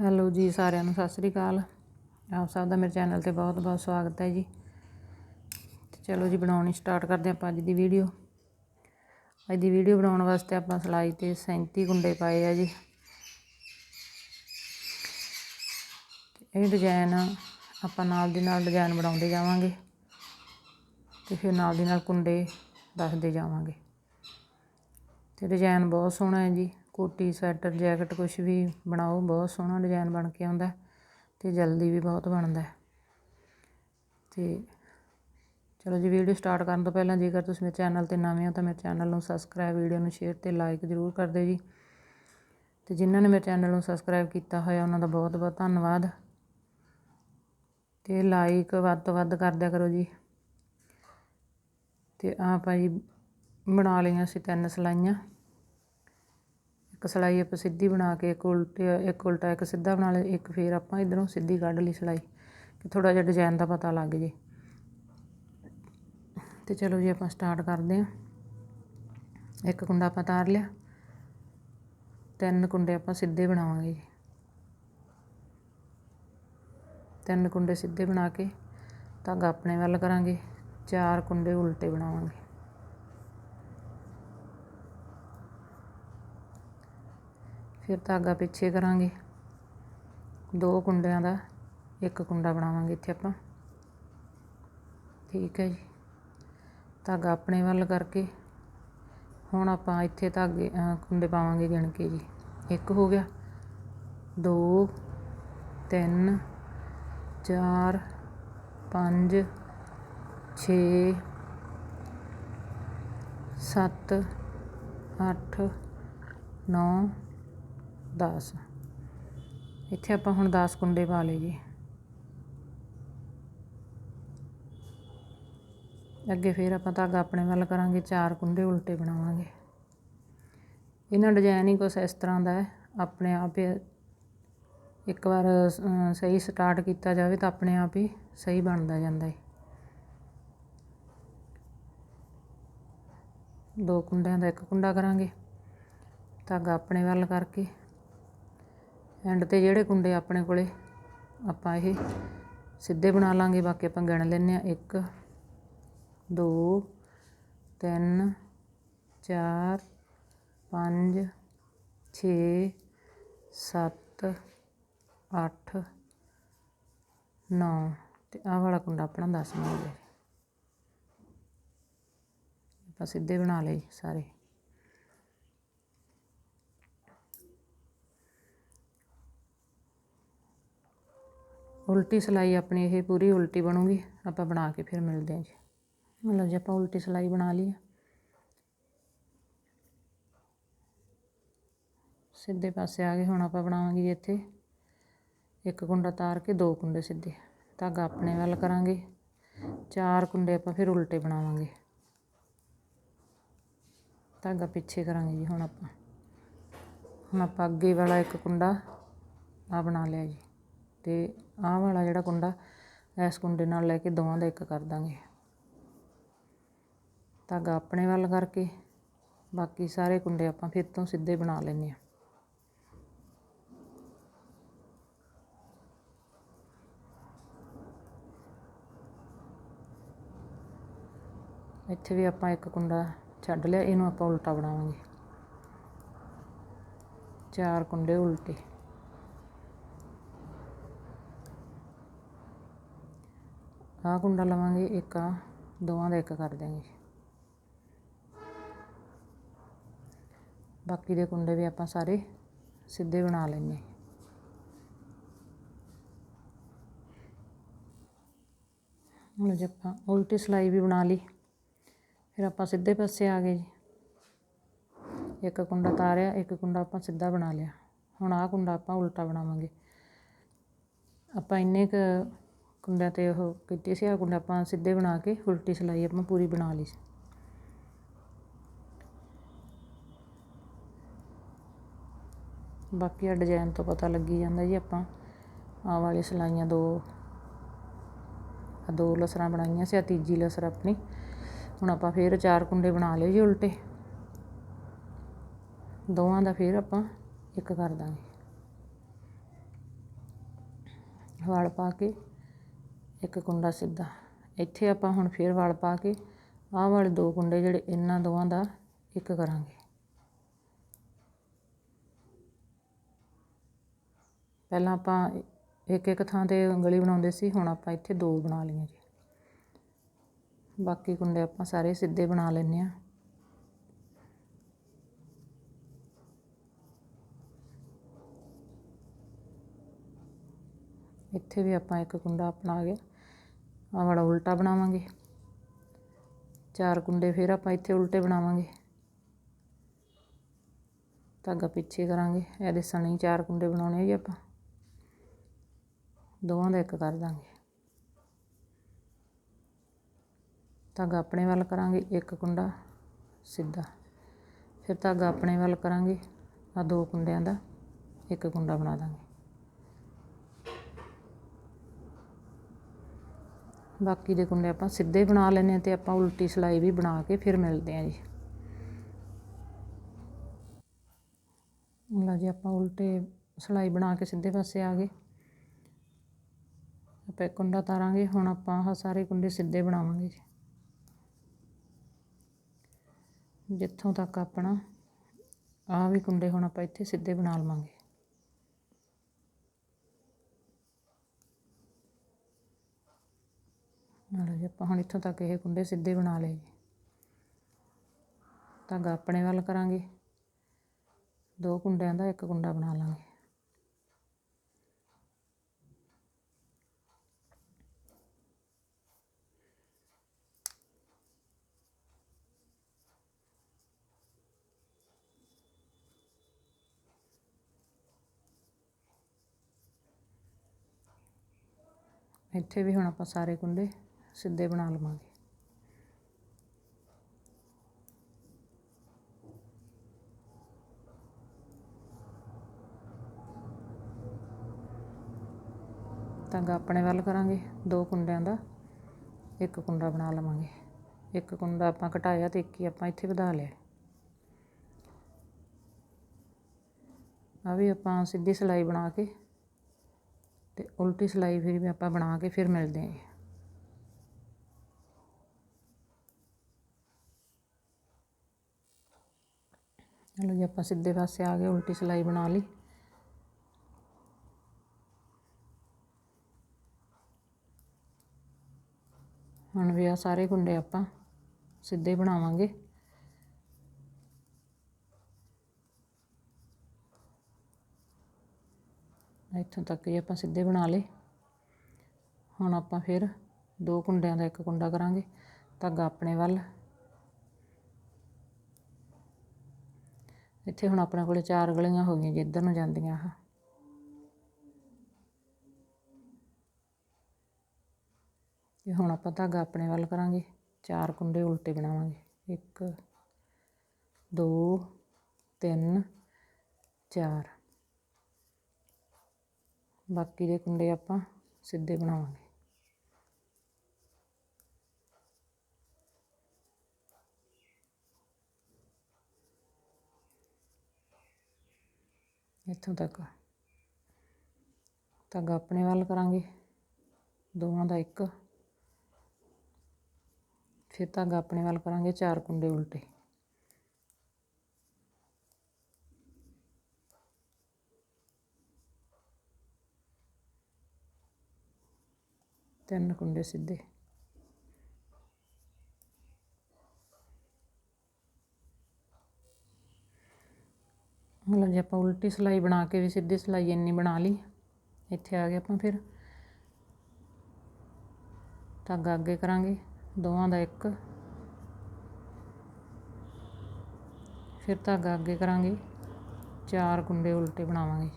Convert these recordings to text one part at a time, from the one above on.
Hello ਜੀ, ਸਾਰਿਆਂ ਨੂੰ ਸਤਿ ਸ੍ਰੀ ਅਕਾਲ। ਆਪ ਸਭ ਦਾ ਮੇਰੇ ਚੈਨਲ ਤੇ ਬਹੁਤ ਬਹੁਤ ਸਵਾਗਤ ਹੈ ਜੀ। ਤੇ ਚਲੋ ਜੀ, ਬਣਾਉਣੀ ਸਟਾਰਟ ਕਰਦੇ ਆਪਾਂ ਅੱਜ ਦੀ ਵੀਡੀਓ। ਅੱਜ ਦੀ ਵੀਡੀਓ ਬਣਾਉਣ ਵਾਸਤੇ ਆਪਾਂ ਸਲਾਈ ਤੇ 37 ਗੁੰਡੇ ਪਾਏ ਆ ਜੀ। ਇਹ ਡਿਜ਼ਾਈਨ ਆਪਾਂ ਨਾਲ ਦੀ ਨਾਲ ਡਿਜ਼ਾਈਨ ਬਣਾਉਂਦੇ ਜਾਵਾਂਗੇ ਤੇ ਫਿਰ ਨਾਲ ਦੀ ਨਾਲ ਕੁੰਡੇ ਦੱਸਦੇ ਜਾਵਾਂਗੇ। ਤੇ ਡਿਜ਼ਾਈਨ ਬਹੁਤ ਸੋਹਣਾ ਹੈ ਜੀ। ਕੋਟੀ, ਸਵੈਟਰ, ਜੈਕਟ ਕੁਛ ਵੀ ਬਣਾਓ, ਬਹੁਤ ਸੋਹਣਾ ਡਿਜ਼ਾਇਨ ਬਣ ਕੇ ਆਉਂਦਾ ਅਤੇ ਜਲਦੀ ਵੀ ਬਹੁਤ ਬਣਦਾ ਅਤੇ ਚਲੋ ਜੀ, ਵੀਡੀਓ ਸਟਾਰਟ ਕਰਨ ਤੋਂ ਪਹਿਲਾਂ ਜੇਕਰ ਤੁਸੀਂ ਮੇਰੇ ਚੈਨਲ ਤੇ ਨਵੇਂ ਹੋ ਤਾਂ ਮੇਰੇ ਚੈਨਲ ਨੂੰ ਸਬਸਕ੍ਰਾਈਬ, ਵੀਡੀਓ ਨੂੰ ਸ਼ੇਅਰ ਅਤੇ ਲਾਈਕ ਜ਼ਰੂਰ ਕਰ ਦਿਓ ਜੀ। ਅਤੇ ਜਿਨ੍ਹਾਂ ਨੇ ਮੇਰੇ ਚੈਨਲ ਨੂੰ ਸਬਸਕ੍ਰਾਈਬ ਕੀਤਾ ਹੋਇਆ, ਉਹਨਾਂ ਦਾ ਬਹੁਤ ਬਹੁਤ ਧੰਨਵਾਦ। ਅਤੇ ਲਾਈਕ ਵੱਧ ਤੋਂ ਵੱਧ ਕਰ ਦਿਆ ਕਰੋ ਜੀ। ਤੇ ਆਪਾਂ ਜੀ ਬਣਾ ਲਈਆਂ ਸੀ ਤਿੰਨ ਸਲਾਈਆਂ। ਇੱਕ ਸਿਲਾਈ ਆਪਾਂ ਸਿੱਧੀ ਬਣਾ ਕੇ, ਇੱਕ ਉਲਟੀ, ਇੱਕ ਉਲਟਾ, ਇੱਕ ਸਿੱਧਾ ਬਣਾ ਲਿਆ ਇੱਕ ਫਿਰ ਆਪਾਂ ਇਧਰੋਂ ਸਿੱਧੀ ਕੱਢ ਲਈ ਸਿਲਾਈ ਕਿ ਥੋੜਾ ਜਿਹਾ ਡਿਜ਼ਾਈਨ ਦਾ ਪਤਾ ਲੱਗ ਜੇ। ਤੇ ਚਲੋ ਜੀ ਆਪਾਂ ਸਟਾਰਟ ਕਰਦੇ ਹਾਂ। ਇੱਕ ਕੁੰਡਾ ਆਪਾਂ ਤਾਰ ਲਿਆ। ਤਿੰਨ ਕੁੰਡੇ ਆਪਾਂ ਸਿੱਧੇ ਬਣਾਵਾਂਗੇ ਜੀ। ਤਿੰਨ ਕੁੰਡੇ ਸਿੱਧੇ ਬਣਾ ਕੇ ਧਾਗਾ ਆਪਣੇ ਵੱਲ ਕਰਾਂਗੇ। ਚਾਰ ਕੁੰਡੇ ਉਲਟੇ ਬਣਾਵਾਂਗੇ। ਫਿਰ ਧਾਗਾ ਪਿੱਛੇ ਕਰਾਂਗੇ। ਦੋ ਕੁੰਡਿਆਂ ਦਾ ਇੱਕ ਕੁੰਡਾ ਬਣਾਵਾਂਗੇ ਇੱਥੇ ਆਪਾਂ। ਠੀਕ ਹੈ ਜੀ। ਧਾਗਾ ਆਪਣੇ ਵੱਲ ਕਰਕੇ ਹੁਣ ਆਪਾਂ ਇੱਥੇ ਧਾਗੇ ਕੁੰਡੇ ਪਾਵਾਂਗੇ ਗਿਣ ਕੇ ਜੀ। ਇੱਕ ਹੋ ਗਿਆ। ਦੋ, ਤਿੰਨ, ਚਾਰ, ਪੰਜ, ਛੇ, ਸੱਤ, ਅੱਠ, ਨੌ ਦਸ। ਇੱਥੇ ਆਪਾਂ ਹੁਣ 10 ਕੁੰਡੇ ਪਾ ਲਏ ਜੀ। ਅੱਗੇ ਫਿਰ ਆਪਾਂ ਧਾਗਾ ਆਪਣੇ ਵੱਲ ਕਰਾਂਗੇ, ਚਾਰ ਕੁੰਡੇ ਉਲਟੇ ਬਣਾਵਾਂਗੇ। ਇਹਨਾਂ ਡਿਜ਼ਾਈਨ ਹੀ ਕੁਛ ਇਸ ਤਰ੍ਹਾਂ ਦਾ ਹੈ, ਆਪਣੇ ਆਪ ਹੀ ਇੱਕ ਵਾਰ ਸਹੀ ਸਟਾਰਟ ਕੀਤਾ ਜਾਵੇ ਤਾਂ ਆਪਣੇ ਆਪ ਹੀ ਸਹੀ ਬਣਦਾ ਜਾਂਦਾ ਹੈ। ਦੋ ਕੁੰਡਿਆਂ ਦਾ ਇੱਕ ਕੁੰਡਾ ਕਰਾਂਗੇ। ਧਾਗਾ ਆਪਣੇ ਵੱਲ ਕਰਕੇ। ਐਂਡ ਤੇ ਜਿਹੜੇ ਕੁੰਡੇ ਆਪਣੇ ਕੋਲੇ, ਆਪਾਂ ਇਹ ਸਿੱਧੇ ਬਣਾ ਲਾਂਗੇ, ਬਾਕੀ ਆਪਾਂ ਗਿਣ ਲੈਨੇ ਆ 1 2 3 4 5 6 7 8 9 ਤੇ ਆਹ ਵਾਲਾ ਕੁੰਡਾ ਆਪਣਾ 10 ਹੋ ਗਿਆ। ਆਪਾਂ ਸਿੱਧੇ ਬਣਾ ਲਏ ਸਾਰੇ। ਉਲਟੀ ਸਿਲਾਈ ਆਪਣੀ ਇਹ ਪੂਰੀ ਉਲਟੀ ਬਣੂਗੀ, ਆਪਾਂ ਬਣਾ ਕੇ ਫਿਰ ਮਿਲਦੇ ਹਾਂ ਜੀ। ਮਤਲਬ ਜੇ, ਆਪਾਂ ਉਲਟੀ ਸਿਲਾਈ ਬਣਾ ਲਈ ਸਿੱਧੇ ਪਾਸੇ ਆ ਗਏ, ਹੁਣ ਆਪਾਂ ਬਣਾਵਾਂਗੇ ਜੀ ਇੱਥੇ ਇੱਕ ਕੁੰਡਾ ਤਾਰ ਕੇ ਦੋ ਕੁੰਡੇ ਸਿੱਧੇ। ਧਾਗਾ ਆਪਣੇ ਵੱਲ ਕਰਾਂਗੇ, ਚਾਰ ਕੁੰਡੇ ਆਪਾਂ ਫਿਰ ਉਲਟੇ ਬਣਾਵਾਂਗੇ। ਧਾਗਾ ਪਿੱਛੇ ਕਰਾਂਗੇ ਜੀ ਹੁਣ ਆਪਾਂ। ਹੁਣ ਆਪਾਂ ਅੱਗੇ ਵਾਲਾ ਇੱਕ ਕੁੰਡਾ ਆ ਬਣਾ ਲਿਆ ਜੀ। ਅਤੇ ਆਹ ਵਾਲਾ ਜਿਹੜਾ ਕੁੰਡਾ, ਇਸ ਕੁੰਡੇ ਨਾਲ ਲੈ ਕੇ ਦੋਵਾਂ ਦਾ ਇੱਕ ਕਰ ਦਾਂਗੇ। ਧਾਗਾ ਆਪਣੇ ਵੱਲ ਕਰਕੇ, ਬਾਕੀ ਸਾਰੇ ਕੁੰਡੇ ਆਪਾਂ ਫਿਰ ਤੋਂ ਸਿੱਧੇ ਬਣਾ ਲੈਨੇ ਆ ਇੱਥੇ ਵੀ ਆਪਾਂ ਇੱਕ ਕੁੰਡਾ ਛੱਡ ਲਿਆ, ਇਹਨੂੰ ਆਪਾਂ ਉਲਟਾ ਬਣਾਵਾਂਗੇ। ਚਾਰ ਕੁੰਡੇ ਉਲਟੇ। ਆਹ ਕੁੰਡਾ ਲਵਾਂਗੇ, ਇੱਕ ਆ, ਦੋਵਾਂ ਦਾ ਇੱਕ ਕਰ ਦਿਆਂਗੇ। ਬਾਕੀ ਦੇ ਕੁੰਡੇ ਵੀ ਆਪਾਂ ਸਾਰੇ ਸਿੱਧੇ ਬਣਾ ਲੈਣੇ ਹੁਣ ਜੇ ਆਪਾਂ ਉਲਟੀ ਸਲਾਈ ਵੀ ਬਣਾ ਲਈ, ਫਿਰ ਆਪਾਂ ਸਿੱਧੇ ਪਾਸੇ ਆ ਗਏ ਜੀ। ਇੱਕ ਕੁੰਡਾ ਤਾਰਿਆ, ਇੱਕ ਕੁੰਡਾ ਆਪਾਂ ਸਿੱਧਾ ਬਣਾ ਲਿਆ। ਹੁਣ ਆਹ ਕੁੰਡਾ ਆਪਾਂ ਉਲਟਾ ਬਣਾਵਾਂਗੇ। ਆਪਾਂ ਇੰਨੇ ਕ ਕੁੰਡਿਆਂ ਤੇ ਉਹ ਕੀਤੀ ਸੀ ਆ ਕੁੰਡਾ ਆਪਾਂ ਸਿੱਧੇ ਬਣਾ ਕੇ ਉਲਟੀ ਸਿਲਾਈ ਆਪਾਂ ਪੂਰੀ ਬਣਾ ਲਈ ਸੀ। ਬਾਕੀ ਆ ਡਿਜ਼ਾਈਨ ਤੋਂ ਪਤਾ ਲੱਗੀ ਜਾਂਦਾ ਜੀ ਆਪਾਂ ਆ ਵਾਲੀ ਸਿਲਾਈਆਂ ਦੋ ਆ ਦੋ ਲਸਰਾਂ ਬਣਾਈਆਂ ਸੀ ਆ ਤੀਜੀ ਲਸਰ ਆਪਣੀ। ਹੁਣ ਆਪਾਂ ਫੇਰ ਚਾਰ ਕੁੰਡੇ ਬਣਾ ਲਏ ਜੀ ਉਲਟੇ। ਦੋਵਾਂ ਦਾ ਫੇਰ ਆਪਾਂ ਇੱਕ ਕਰ ਦਾਂਗੇ। ਵਲ ਪਾ ਕੇ ਇੱਕ ਕੁੰਡਾ ਸਿੱਧਾ। ਇੱਥੇ ਆਪਾਂ ਹੁਣ ਫੇਰ ਵਲ ਪਾ ਕੇ ਆਹ ਵਾਲੇ ਦੋ ਕੁੰਡੇ ਜਿਹੜੇ ਇਹਨਾਂ ਦੋਵਾਂ ਦਾ ਇੱਕ ਕਰਾਂਗੇ। ਪਹਿਲਾਂ ਆਪਾਂ ਇੱਕ ਇੱਕ ਥਾਂ ਤੇ ਉਂਗਲੀ ਬਣਾਉਂਦੇ ਸੀ, ਹੁਣ ਆਪਾਂ ਇੱਥੇ ਦੋ ਬਣਾ ਲਈਆਂ ਜੀ। ਬਾਕੀ ਕੁੰਡੇ ਆਪਾਂ ਸਾਰੇ ਸਿੱਧੇ ਬਣਾ ਲੈਂਦੇ ਆ ਇੱਥੇ ਵੀ ਆਪਾਂ ਇੱਕ ਕੁੰਡਾ ਆਪਣਾ ਆ ਆਹ ਵਾਲਾ ਉਲਟਾ ਬਣਾਵਾਂਗੇ। ਚਾਰ ਕੁੰਡੇ ਫਿਰ ਆਪਾਂ ਇੱਥੇ ਉਲਟੇ ਬਣਾਵਾਂਗੇ। ਧਾਗਾ ਪਿੱਛੇ ਕਰਾਂਗੇ। ਇਹਦੇ ਸਣੀ ਚਾਰ ਕੁੰਡੇ ਬਣਾਉਣੇ ਆ ਜੀ ਆਪਾਂ। ਦੋਵਾਂ ਦਾ ਇੱਕ ਕਰ ਦਾਂਗੇ। ਧਾਗਾ ਆਪਣੇ ਵੱਲ ਕਰਾਂਗੇ, ਇੱਕ ਕੁੰਡਾ ਸਿੱਧਾ। ਫਿਰ ਧਾਗਾ ਆਪਣੇ ਵੱਲ ਕਰਾਂਗੇ। ਆ ਦੋ ਕੁੰਡਿਆਂ ਦਾ ਇੱਕ ਕੁੰਡਾ ਬਣਾ ਦਾਂਗੇ। ਬਾਕੀ ਦੇ ਕੁੰਡੇ ਆਪਾਂ ਸਿੱਧੇ ਬਣਾ ਲੈਨੇ ਤੇ ਆਪਾਂ ਉਲਟੀ ਸਲਾਈ ਵੀ ਬਣਾ ਕੇ ਫਿਰ ਮਿਲਦੇ ਆਂ ਜੀ। ਲਓ ਜੀ, ਆਪਾਂ ਉਲਟੇ ਸਲਾਈ ਬਣਾ ਕੇ ਸਿੱਧੇ ਪਾਸੇ ਆ ਗਏ। ਆਪਾਂ ਕੁੰਡਾ ਤਾਰਾਂਗੇ, ਹੁਣ ਆਪਾਂ ਆਹ ਸਾਰੇ ਕੁੰਡੇ ਸਿੱਧੇ ਬਣਾਵਾਂਗੇ ਜੀ। ਜਿੱਥੋਂ ਤੱਕ ਆਪਣਾ ਆਹ ਵੀ ਕੁੰਡੇ ਹੁਣ ਆਪਾਂ ਇੱਥੇ ਸਿੱਧੇ ਬਣਾ ਲਵਾਂਗੇ। ਲਓ ਜੀ ਆਪਾਂ ਹੁਣ ਇੱਥੋਂ ਤੱਕ ਇਹ ਕੁੰਡੇ ਸਿੱਧੇ ਬਣਾ ਲਏ ਜੀ ਧਾਗਾ ਆਪਣੇ ਵੱਲ ਕਰਾਂਗੇ। ਦੋ ਕੁੰਡਿਆਂ ਦਾ ਇੱਕ ਕੁੰਡਾ ਬਣਾ ਲਾਂਗੇ। ਇੱਥੇ ਵੀ ਹੁਣ ਆਪਾਂ ਸਾਰੇ ਕੁੰਡੇ ਸਿੱਧੇ ਬਣਾ ਲਵਾਂਗੇ। ਧਾਗਾ ਆਪਣੇ ਵੱਲ ਕਰਾਂਗੇ, ਦੋ ਕੁੰਡਿਆਂ ਦਾ, ਇੱਕ ਕੁੰਡਾ ਬਣਾ ਲਵਾਂਗੇ। ਇੱਕ ਕੁੰਡਾ ਆਪਾਂ ਘਟਾਇਆ ਤੇ ਇੱਕ ਹੀ ਆਪਾਂ ਇੱਥੇ ਵਧਾ ਲਿਆ। ਆ ਵੀ ਆਪਾਂ ਸਿੱਧੀ ਸਿਲਾਈ ਬਣਾ ਕੇ ਤੇ ਉਲਟੀ ਸਿਲਾਈ ਫਿਰ ਵੀ ਆਪਾਂ ਬਣਾ ਕੇ ਫਿਰ ਮਿਲਦੇ ਆਂ ਚਲੋ ਜੀ, ਆਪਾਂ ਸਿੱਧੇ ਪਾਸੇ ਆ ਗਏ, ਉਲਟੀ ਸਿਲਾਈ ਬਣਾ ਲਈ। ਹੁਣ ਵੀ ਆ ਸਾਰੇ ਕੁੰਡੇ ਆਪਾਂ ਸਿੱਧੇ ਬਣਾਵਾਂਗੇ। ਇੱਥੋਂ ਤੱਕ ਹੀ ਆਪਾਂ ਸਿੱਧੇ ਬਣਾ ਲਏ। ਹੁਣ ਆਪਾਂ ਫਿਰ ਦੋ ਕੁੰਡਿਆਂ ਦਾ ਇੱਕ ਕੁੰਡਾ ਕਰਾਂਗੇ। ਧਾਗਾ ਆਪਣੇ ਵੱਲ। ਇੱਥੇ ਹੁਣ ਆਪਣੇ ਕੋਲੇ ਚਾਰ ਗਲੀਆਂ ਹੋ ਗਈਆਂ, ਜਿੱਧਰ ਨੂੰ ਜਾਂਦੀਆਂ ਆ ਤੇ ਹੁਣ ਆਪਾਂ ਧਾਗਾ ਆਪਣੇ ਵੱਲ ਕਰਾਂਗੇ, ਚਾਰ ਕੁੰਡੇ ਉਲਟੇ ਬਣਾਵਾਂਗੇ। ਇੱਕ, ਦੋ, ਤਿੰਨ, ਚਾਰ। ਬਾਕੀ ਦੇ ਕੁੰਡੇ ਆਪਾਂ ਸਿੱਧੇ ਬਣਾਵਾਂਗੇ। ਇੱਥੋਂ ਤੱਕ। ਧਾਗਾ ਆਪਣੇ ਵੱਲ ਕਰਾਂਗੇ। ਦੋਵਾਂ ਦਾ ਇੱਕ। ਫਿਰ ਧਾਗਾ ਆਪਣੇ ਵੱਲ ਕਰਾਂਗੇ ਚਾਰ ਕੁੰਡੇ ਉਲਟੇ। ਤਿੰਨ ਕੁੰਡੇ ਸਿੱਧੇ। ਹੁਣ ਜੇ ਆਪਾਂ ਉਲਟੀ ਸਿਲਾਈ ਬਣਾ ਕੇ ਵੀ ਸਿੱਧੀ ਸਿਲਾਈ ਇੰਨੀ ਬਣਾ ਲਈ, ਇੱਥੇ ਆ ਗਏ ਆਪਾਂ ਫਿਰ। ਧਾਗਾ ਅੱਗੇ ਕਰਾਂਗੇ, ਦੋਵਾਂ ਦਾ ਇੱਕ। ਫਿਰ ਧਾਗਾ ਅੱਗੇ ਕਰਾਂਗੇ, ਚਾਰ ਕੁੰਡੇ ਉਲਟੇ ਬਣਾਵਾਂਗੇ।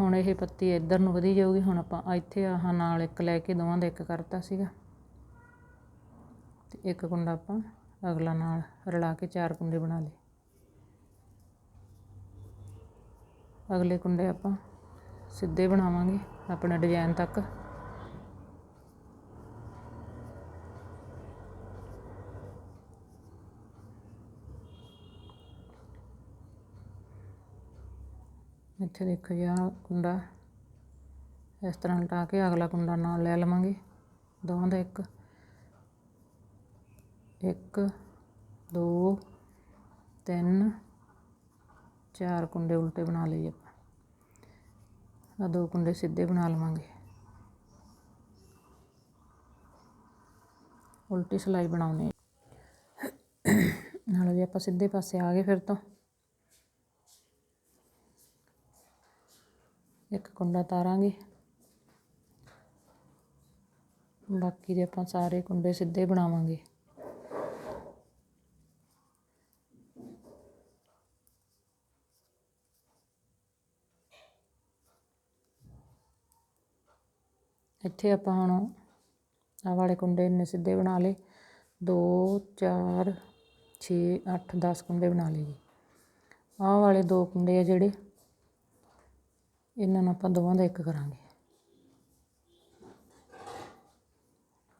ਹੁਣ ਇਹ ਪੱਤੀ ਇੱਧਰ ਨੂੰ ਵਧੀ ਜਾਊਗੀ, ਹੁਣ ਆਪਾਂ ਇੱਥੇ ਆਹ ਨਾਲ ਇੱਕ ਲੈ ਕੇ ਦੋਵਾਂ ਦਾ ਇੱਕ ਕਰਤਾ ਸੀਗਾ। ਤੇ ਇੱਕ ਕੁੰਡਾ ਆਪਾਂ ਅਗਲਾ ਨਾਲ ਰਲਾ ਕੇ ਚਾਰ ਕੁੰਡੇ ਬਣਾ ਲਏ। ਅਗਲੇ ਕੁੰਡੇ ਆਪਾਂ ਸਿੱਧੇ ਬਣਾਵਾਂਗੇ ਆਪਣੇ ਡਿਜ਼ਾਈਨ ਤੱਕ। ਇੱਥੇ ਦੇਖੋ ਜੀ, ਆਹ ਕੁੰਡਾ ਇਸ ਤਰ੍ਹਾਂ ਲਟਾ ਕੇ ਅਗਲਾ ਕੁੰਡਾ ਨਾਲ ਲੈ ਲਵਾਂਗੇ। ਦੋਵਾਂ ਦਾ ਇੱਕ ਇੱਕ, ਦੋ, ਤਿੰਨ, ਚਾਰ ਕੁੰਡੇ ਉਲਟੇ ਬਣਾ ਲਈਏ ਆਪਾਂ। ਆ ਦੋ ਕੁੰਡੇ ਸਿੱਧੇ ਬਣਾ ਲਵਾਂਗੇ। ਉਲਟੀ ਸਲਾਈ ਬਣਾਉਣੀ ਨਾਲ ਜੇ ਆਪਾਂ ਸਿੱਧੇ ਪਾਸੇ ਆ ਗਏ ਫਿਰ ਤੋਂ। ਇੱਕ ਕੁੰਡਾ ਤਾਰਾਂਗੇ। ਬਾਕੀ ਦੇ ਆਪਾਂ ਸਾਰੇ ਕੁੰਡੇ ਸਿੱਧੇ ਬਣਾਵਾਂਗੇ। ਇੱਥੇ ਆਪਾਂ ਹੁਣ ਆਹ ਵਾਲੇ ਕੁੰਡੇ ਇੰਨੇ ਸਿੱਧੇ ਬਣਾ ਲਏ। 2 4 6 8 10 ਕੁੰਡੇ ਬਣਾ ਲਏ ਜੀ। ਆਹ ਵਾਲੇ ਦੋ ਕੁੰਡੇ ਆ ਜਿਹੜੇ, ਇਹਨਾਂ ਨੂੰ ਆਪਾਂ ਦੋਵਾਂ ਦਾ ਇੱਕ ਕਰਾਂਗੇ।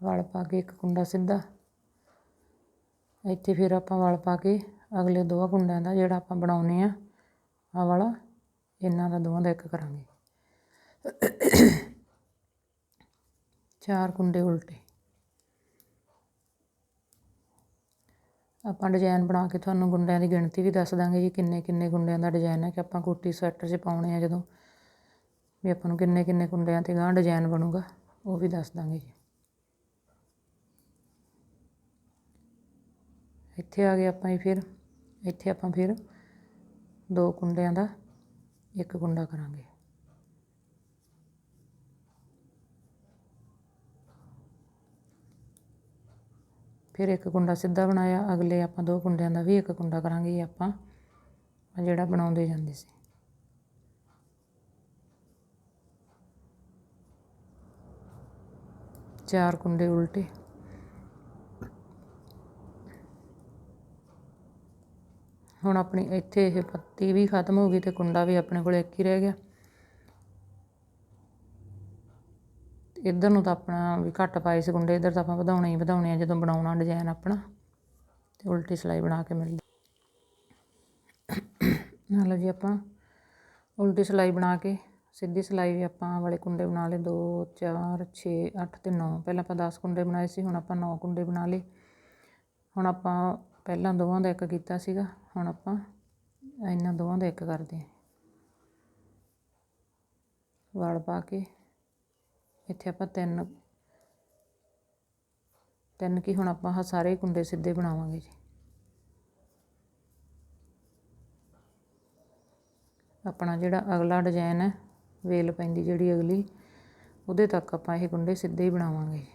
ਵਲ ਪਾ ਕੇ ਇੱਕ ਕੁੰਡਾ ਸਿੱਧਾ। ਇੱਥੇ ਫਿਰ ਆਪਾਂ ਵਲ ਪਾ ਕੇ ਅਗਲੇ ਦੋ ਕੁੰਡਿਆਂ ਦਾ ਜਿਹੜਾ ਆਪਾਂ ਬਣਾਉਨੇ ਆ, ਆਹ ਵਾਲਾ, ਇਹਨਾਂ ਦਾ ਦੋਵਾਂ ਦਾ ਇੱਕ ਕਰਾਂਗੇ। ਚਾਰ ਕੁੰਡੇ ਉਲਟੇ। ਆਪਾਂ ਡਿਜ਼ਾਈਨ ਬਣਾ ਕੇ ਤੁਹਾਨੂੰ ਗੁੰਡਿਆਂ ਦੀ ਗਿਣਤੀ ਵੀ ਦੱਸ ਦਾਂਗੇ ਜੀ, ਕਿੰਨੇ ਕਿੰਨੇ ਗੁੰਡਿਆਂ ਦਾ ਡਿਜ਼ਾਈਨ ਹੈ ਕਿ ਆਪਾਂ ਕੋਟੀ ਸਵੈਟਰ 'ਚ ਪਾਉਣੇ ਆ ਜਦੋਂ। ਵੀ ਆਪਾਂ ਨੂੰ ਕਿੰਨੇ ਕਿੰਨੇ ਕੁੰਡਿਆਂ 'ਤੇ ਗਾਂ ਡਿਜ਼ਾਈਨ ਬਣੂਗਾ, ਉਹ ਵੀ ਦੱਸ ਦਾਂਗੇ ਜੀ। ਇੱਥੇ ਆ ਗਏ ਆਪਾਂ ਜੀ ਫਿਰ, ਇੱਥੇ ਆਪਾਂ ਫਿਰ ਦੋ ਕੁੰਡਿਆਂ ਦਾ ਇੱਕ ਕੁੰਡਾ ਕਰਾਂਗੇ। ਫਿਰ ਇੱਕ ਕੁੰਡਾ ਸਿੱਧਾ ਬਣਾਇਆ, ਅਗਲੇ ਆਪਾਂ ਦੋ ਕੁੰਡਿਆਂ ਦਾ ਵੀ ਇੱਕ ਕੁੰਡਾ ਕਰਾਂਗੇ ਜੀ ਆਪਾਂ ਜਿਹੜਾ ਬਣਾਉਂਦੇ ਜਾਂਦੇ ਸੀ। ਚਾਰ ਕੁੰਡੇ ਉਲਟੇ। ਹੁਣ ਆਪਣੀ ਇੱਥੇ ਇਹ ਪੱਤੀ ਵੀ ਖਤਮ ਹੋ ਗਈ ਤੇ ਕੁੰਡਾ ਵੀ ਆਪਣੇ ਕੋਲ ਇੱਕ ਹੀ ਰਹਿ ਗਿਆ। ਇੱਧਰ ਨੂੰ ਤਾਂ ਆਪਣਾ ਵੀ ਘੱਟ ਪਾਏ ਸੀ ਕੁੰਡੇ ਇੱਧਰ ਤਾਂ ਆਪਾਂ ਵਧਾਉਣੇ ਹੀ ਵਧਾਉਣੇ ਆ, ਜਦੋਂ ਬਣਾਉਣਾ ਡਿਜ਼ਾਈਨ ਆਪਣਾ। ਤੇ ਉਲਟੀ ਸਿਲਾਈ ਬਣਾ ਕੇ ਮਿਲਦੀ। ਨਾਲ ਜੀ ਆਪਾਂ ਉਲਟੀ ਸਿਲਾਈ ਬਣਾ ਕੇ, ਸਿੱਧੀ ਸਿਲਾਈ ਵੀ ਆਪਾਂ ਵਾਲੇ ਕੁੰਡੇ ਬਣਾ ਲਏ 2 4 6 8 ਤੇ 9 ਪਹਿਲਾਂ ਆਪਾਂ 10 ਕੁੰਡੇ ਬਣਾਏ ਸੀ, ਹੁਣ ਆਪਾਂ 9 ਕੁੰਡੇ ਬਣਾ ਲਏ। ਹੁਣ ਆਪਾਂ ਪਹਿਲਾਂ ਦੋਵਾਂ ਦਾ ਇੱਕ ਕੀਤਾ ਸੀਗਾ, ਹੁਣ ਆਪਾਂ ਇਹਨਾਂ ਦੋਵਾਂ ਦਾ ਇੱਕ ਕਰਦੇ ਹਾਂ। ਵੜ ਪਾ ਕੇ ਇੱਥੇ ਆਪਾਂ ਤਿੰਨ ਤਿੰਨ ਕੀ ਹੁਣ ਆਪਾਂ ਸਾਰੇ ਕੁੰਡੇ ਸਿੱਧੇ ਬਣਾਵਾਂਗੇ ਜੀ। ਆਪਣਾ ਜਿਹੜਾ ਅਗਲਾ ਡਿਜ਼ਾਈਨ ਹੈ, ਵੇਲ ਪੈਂਦੀ ਜਿਹੜੀ ਅਗਲੀ, ਉਹਦੇ ਤੱਕ ਆਪਾਂ ਇਹ ਕੁੰਡੇ ਸਿੱਧੇ ਹੀ ਬਣਾਵਾਂਗੇ ਜੀ।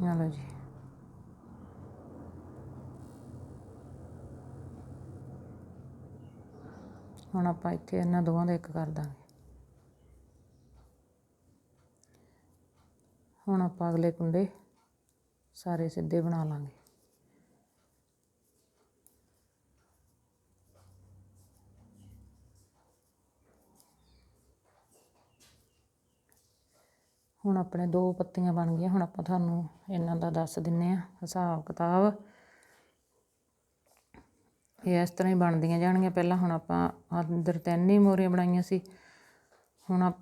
ਚਲੋ ਜੀ। ਹੁਣ ਆਪਾਂ ਇੱਥੇ ਇਹਨਾਂ ਦੋਵਾਂ ਦਾ ਇੱਕ ਕਰ ਦਾਂਗੇ। ਹੁਣ ਆਪਾਂ ਅਗਲੇ ਕੁੰਡੇ ਸਾਰੇ ਸਿੱਧੇ ਬਣਾ ਲਾਂਗੇ। ਹੁਣ ਆਪਣੇ ਦੋ ਪੱਤੀਆਂ ਬਣ ਗਈਆਂ। ਹੁਣ ਆਪਾਂ ਤੁਹਾਨੂੰ ਇਹਨਾਂ ਦਾ ਦੱਸ ਦਿੰਨੇ ਆ। ਹਿਸਾਬ ਕਿਤਾਬ ਇਹ ਇਸ ਤਰ੍ਹਾਂ ਹੀ ਬਣਦੀਆਂ ਜਾਣਗੀਆਂ। ਪਹਿਲਾਂ ਹੁਣ ਆਪਾਂ ਅੰਦਰ ਤਿੰਨ ਹੀ ਮੋਰੀਆਂ ਬਣਾਈਆਂ ਸੀ। ਹੁਣ ਆਪ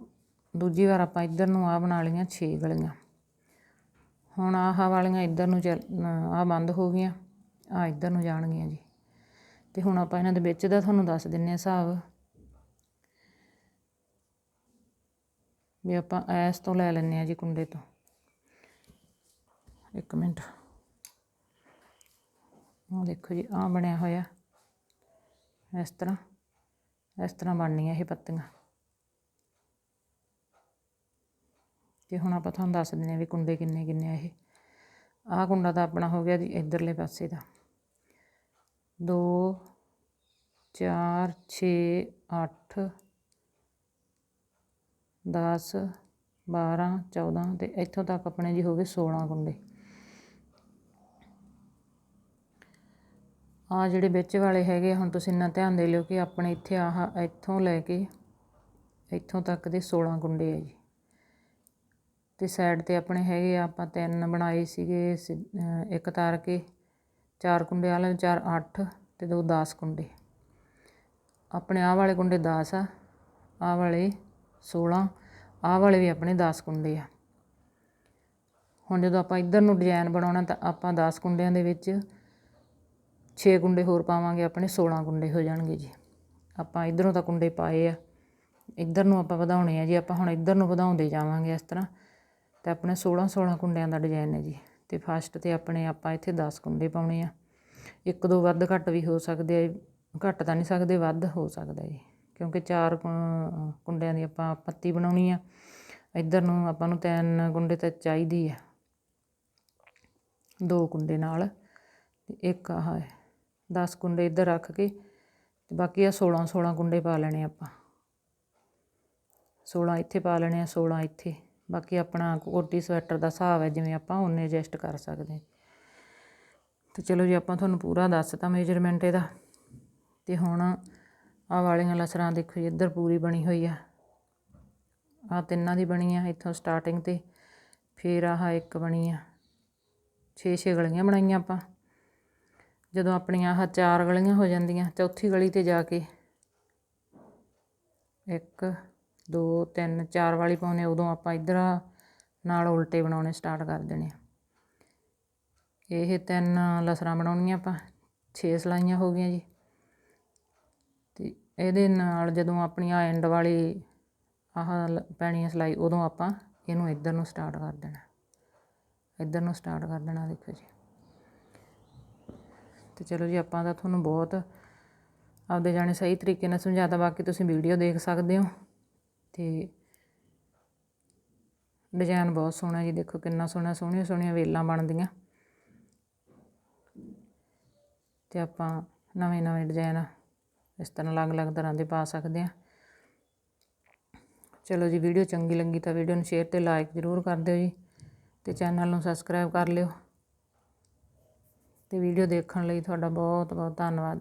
ਦੂਜੀ ਵਾਰ ਆਪਾਂ ਇੱਧਰ ਨੂੰ ਆ ਬਣਾ ਲਈਆਂ 6 ਗਲੀਆਂ। ਹੁਣ ਆਹ ਵਾਲੀਆਂ ਇੱਧਰ ਨੂੰ ਆ ਬੰਦ ਹੋ ਗਈਆਂ ਆ ਇੱਧਰ ਨੂੰ ਜਾਣਗੀਆਂ ਜੀ। ਤੇ ਹੁਣ ਆਪਾਂ ਇਹਨਾਂ ਦੇ ਵਿੱਚ ਦਾ ਤੁਹਾਨੂੰ ਦੱਸ ਦਿੰਨੇ ਆ ਹਿਸਾਬ। ਵੀ ਆਪਾਂ ਐਸ ਤੋਂ ਲੈ ਲੈਂਦੇ ਆ ਜੀ ਕੁੰਡੇ ਤੋਂ। ਇੱਕ ਮਿੰਟ। ਉਹ ਦੇਖੋ ਜੀ ਆ ਬਣਿਆ ਹੋਇਆ। ਇਸ ਤਰ੍ਹਾਂ ਇਸ ਤਰ੍ਹਾਂ ਬਣਨੀਆਂ ਇਹ ਪੱਤੀਆਂ। ਤੇ ਹੁਣ ਆਪਾਂ ਤੁਹਾਨੂੰ ਦੱਸ ਦਿੰਦੇ ਆ ਵੀ ਕੁੰਡੇ ਕਿੰਨੇ ਕਿੰਨੇ ਆ ਇਹ। ਆਹ ਕੁੰਡਾ ਤਾਂ ਆਪਣਾ ਹੋ ਗਿਆ ਜੀ ਇਧਰਲੇ ਪਾਸੇ ਦਾ। 2 4 6 8 10 12 14 ਤੇ ਇੱਥੋਂ ਤੱਕ ਆਪਣੇ ਜੀ ਹੋ ਗਏ 16 ਕੁੰਡੇ। ਆਹ ਜਿਹੜੇ ਵਿੱਚ ਵਾਲੇ ਹੈਗੇ ਹੁਣ ਤੁਸੀਂ ਇੰਨਾ ਧਿਆਨ ਦੇ ਲਿਓ ਕਿ ਆਪਣੇ ਇੱਥੇ ਆਹ, ਇੱਥੋਂ ਲੈ ਕੇ ਇੱਥੋਂ ਤੱਕ ਦੇ 16 ਕੁੰਡੇ ਆ ਜੀ। ਤੇ ਸਾਈਡ ਤੇ ਆਪਣੇ ਹੈਗੇ ਆ, ਆਪਾਂ ਤਿੰਨ ਬਣਾਏ ਸੀਗੇ ਇੱਕ ਤਾਰ ਕੇ ਚਾਰ ਕੁੰਡੇ ਵਾਲੇ ਚਾਰ 8 ਤੇ ਦੋ 10 ਕੁੰਡੇ ਆਪਣੇ ਆਹ ਵਾਲੇ ਕੁੰਡੇ 10 ਆ, ਆਹ ਵਾਲੇ 16 ਆਹ ਵਾਲੇ ਵੀ ਆਪਣੇ 10 ਕੁੰਡੇ ਆ। ਹੁਣ ਜਦੋਂ ਆਪਾਂ ਇੱਧਰ ਨੂੰ ਡਿਜ਼ਾਈਨ ਬਣਾਉਣਾ ਤਾਂ ਆਪਾਂ 10 ਕੁੰਡਿਆਂ ਦੇ ਵਿੱਚ 6 ਕੁੰਡੇ ਹੋਰ ਪਾਵਾਂਗੇ, ਆਪਣੇ 16 ਕੁੰਡੇ ਹੋ ਜਾਣਗੇ ਜੀ। ਆਪਾਂ ਇੱਧਰੋਂ ਤਾਂ ਕੁੰਡੇ ਪਾਏ ਆ। ਇੱਧਰ ਨੂੰ ਆਪਾਂ ਵਧਾਉਣੇ ਆ ਜੀ। ਆਪਾਂ ਹੁਣ ਇੱਧਰ ਨੂੰ ਵਧਾਉਂਦੇ ਜਾਵਾਂਗੇ ਇਸ ਤਰ੍ਹਾਂ। ਤੇ ਆਪਣੇ 16 16 ਕੁੰਡਿਆਂ ਦਾ ਡਿਜ਼ਾਈਨ ਹੈ ਜੀ। ਤੇ ਫਸਟ ਤੇ ਆਪਣੇ ਆਪਾਂ ਇੱਥੇ 10 ਕੁੰਡੇ ਪਾਉਣੇ ਆ। ਇੱਕ ਦੋ ਵੱਧ ਘੱਟ ਵੀ ਹੋ ਸਕਦੇ ਆ ਘੱਟ ਤਾਂ ਨਹੀਂ ਸਕਦੇ, ਵੱਧ ਹੋ ਸਕਦਾ ਜੀ। ਕਿਉਂਕਿ ਚਾਰ ਕੁ- ਕੁੰਡਿਆਂ ਦੀ ਆਪਾਂ ਪੱਤੀ ਬਣਾਉਣੀ ਆ। ਇੱਧਰ ਨੂੰ ਆਪਾਂ ਨੂੰ ਤਿੰਨ ਕੁੰਡੇ ਤਾਂ ਚਾਹੀਦੀ ਆ। ਦੋ ਕੁੰਡੇ ਨਾਲ ਇੱਕ ਆਹ ਹੈ। 10 ਕੁੰਡੇ ਇੱਧਰ ਰੱਖ ਕੇ ਤੇ ਬਾਕੀ ਆ 16 16 ਕੁੰਡੇ ਪਾ ਲੈਣੇ ਆਪਾਂ। 16 ਇੱਥੇ ਪਾ ਲੈਣੇ ਆ 16 ਇੱਥੇ। ਬਾਕੀ ਆਪਣਾ ਕੋਟੀ ਸਵੈਟਰ ਦਾ ਹਿਸਾਬ ਹੈ, ਜਿਵੇਂ ਆਪਾਂ ਉਹਨੇ ਐਡਜਸਟ ਕਰ ਸਕਦੇ ਹਾਂ। ਤੇ ਚਲੋ ਜੀ, ਆਪਾਂ ਤੁਹਾਨੂੰ ਪੂਰਾ ਦੱਸਤਾ ਮੇਜਰਮੈਂਟ ਇਹਦਾ। ਤੇ ਹੁਣ ਆਹ ਵਾਲੀਆਂ ਲਸਰਾਂ ਦੇਖੋ ਜੀ, ਇੱਧਰ ਪੂਰੀ ਬਣੀ ਹੋਈ ਆ। ਆ ਤਿੰਨਾਂ ਦੀ ਬਣੀ ਆ, ਇੱਥੋਂ ਸਟਾਰਟਿੰਗ ਤੇ। ਫਿਰ ਆਹ ਇੱਕ ਬਣੀ ਆ। 6-6 ਗਲੀਆਂ ਬਣਾਈਆਂ ਆਪਾਂ। ਜਦੋਂ ਆਪਣੀਆਂ ਆਹ ਚਾਰ ਗਲੀਆਂ ਹੋ ਜਾਂਦੀਆਂ, ਚੌਥੀ ਗਲੀ ਤੇ ਜਾ ਕੇ ਇੱਕ, ਦੋ, ਤਿੰਨ, ਚਾਰ ਵਾਲੀ ਪਾਉਨੇ ਉਦੋਂ ਆਪਾਂ ਇੱਧਰ ਨਾਲ ਉਲਟੇ ਬਣਾਉਣੇ ਸਟਾਰਟ ਕਰ ਦੇਣੇ ਆ। ਇਹ ਤਿੰਨ ਲਸਰਾਂ ਬਣਾਉਣੀਆਂ ਆਪਾਂ 6 ਸਲਾਈਆਂ ਹੋ ਗਈਆਂ ਜੀ। ਤੇ ਇਹਦੇ ਨਾਲ ਜਦੋਂ ਆਪਣੀ ਆ ਐਂਡ ਵਾਲੀ ਆਹ ਲ- ਪੈਣੀ ਆ ਸਲਾਈ, ਉਦੋਂ ਆਪਾਂ ਇਹਨੂੰ ਇੱਧਰ ਨੂੰ ਸਟਾਰਟ ਕਰ ਦੇਣਾ। ਇੱਧਰ ਨੂੰ ਸਟਾਰਟ ਕਰ ਦੇਣਾ, ਦੇਖੋ ਜੀ। ਤੇ ਚਲੋ ਜੀ, ਆਪਾਂ ਤਾਂ ਤੁਹਾਨੂੰ ਬਹੁਤ ਆਪਦੇ ਜਾਣੇ ਸਹੀ ਤਰੀਕੇ ਨਾਲ ਸਮਝਾਤਾ, ਬਾਕੀ ਤੁਸੀਂ ਵੀਡੀਓ ਦੇਖ ਸਕਦੇ ਹੋ। ਤੇ ਡਿਜ਼ਾਈਨ ਬਹੁਤ ਸੋਹਣਾ ਜੀ, ਦੇਖੋ ਕਿੰਨਾ ਸੋਹਣਾ, ਸੋਹਣੀਆਂ ਸੋਹਣੀਆਂ ਵੇਲਾਂ ਬਣਦੀਆਂ। ਤੇ ਆਪਾਂ ਨਵੇਂ ਨਵੇਂ ਡਿਜ਼ਾਈਨ ਇਸ ਤਰ੍ਹਾਂ ਅਲੱਗ-ਅਲੱਗ ਤਰ੍ਹਾਂ ਦੇ ਪਾ ਸਕਦੇ ਆ ਚਲੋ ਜੀ, ਵੀਡੀਓ ਚੰਗੀ ਲੱਗੀ ਤਾਂ ਵੀਡੀਓ ਨੂੰ ਸ਼ੇਅਰ ਤੇ ਲਾਈਕ ਜ਼ਰੂਰ ਕਰ ਦਿਓ ਜੀ, ਤੇ ਚੈਨਲ ਨੂੰ ਸਬਸਕ੍ਰਾਈਬ ਕਰ ਲਿਓ। ਅਤੇ ਵੀਡੀਓ ਦੇਖਣ ਲਈ ਤੁਹਾਡਾ ਬਹੁਤ ਬਹੁਤ ਧੰਨਵਾਦ